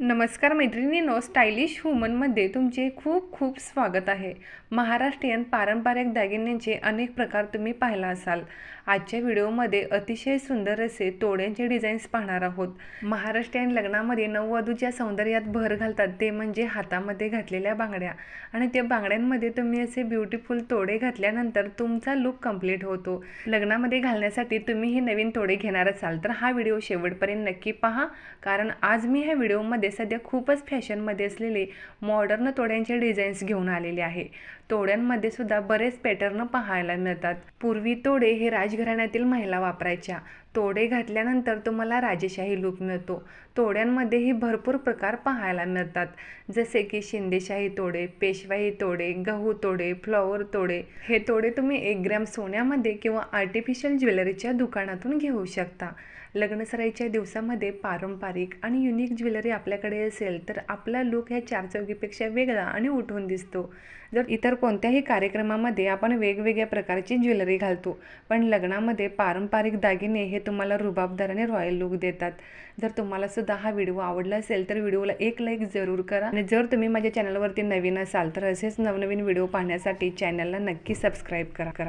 नमस्कार मैत्रिणींनो स्टायलिश वुमनमध्ये तुमचे खूप खूप स्वागत आहे. महाराष्ट्रीयन पारंपरिक दागिन्यांचे अनेक प्रकार तुम्ही पाहिला असाल. आजच्या व्हिडिओमध्ये अतिशय सुंदर असे तोड्यांचे डिझाईन्स पाहणार आहोत. महाराष्ट्रीयन लग्नामध्ये नववधूच्या सौंदर्यात भर घालतात ते म्हणजे हातामध्ये घातलेल्या बांगड्या. आणि त्या बांगड्यांमध्ये तुम्ही असे ब्युटिफुल तोडे घातल्यानंतर तुमचा लुक कंप्लीट होतो. लग्नामध्ये घालण्यासाठी तुम्ही हे नवीन तोडे घेणार असाल तर हा व्हिडिओ शेवटपर्यंत नक्की पहा. कारण आज मी ह्या व्हिडिओमध्ये सध्या खूपच फॅशनमध्ये असलेले मॉडर्न तोड्यांचे डिझाईन्स घेऊन आलेले आहे. तोड्यांमध्ये सुद्धा बरेच पॅटर्न पाहायला मिळतात. पूर्वी तोडे हे राजघराण्यातील महिला वापरायच्या. तोडे घातल्यानंतर तुम्हाला राजेशाही लूक मिळतो. तोड्यांमध्येही भरपूर प्रकार पाहायला मिळतात. जसे की शिंदेशाही तोडे पेशवाई तोडे गहू तोडे फ्लॉवर तोडे. हे तोडे तुम्ही एक ग्रॅम सोन्यामध्ये किंवा आर्टिफिशियल ज्वेलरीच्या दुकानातून घेऊ शकता. लग्नसराईच्या दिवसामध्ये पारंपरिक आणि युनिक ज्वेलरी आपल्याकडे असेल तर आपला लुक ह्या चार चौकीपेक्षा वेगळा आणि उठून दिसतो. जर इतर कोणत्याही कार्यक्रमामध्ये आपण वेगवेगळ्या प्रकारची ज्वेलरी घालतो पण लग्नामध्ये पारंपरिक दागिने हे तुम्हाला रुबाबदार आणि रॉयल लुक देतात. जर तुम्हाला सुद्धा हा व्हिडिओ आवडला असेल तर व्हिडिओला एक लाईक जरूर करा. आणि जर तुम्ही माझ्या चॅनलवरती नवीन असाल तर असेच नवनवीन व्हिडिओ पाहण्यासाठी चॅनलला नक्की सबस्क्राईब करा करा.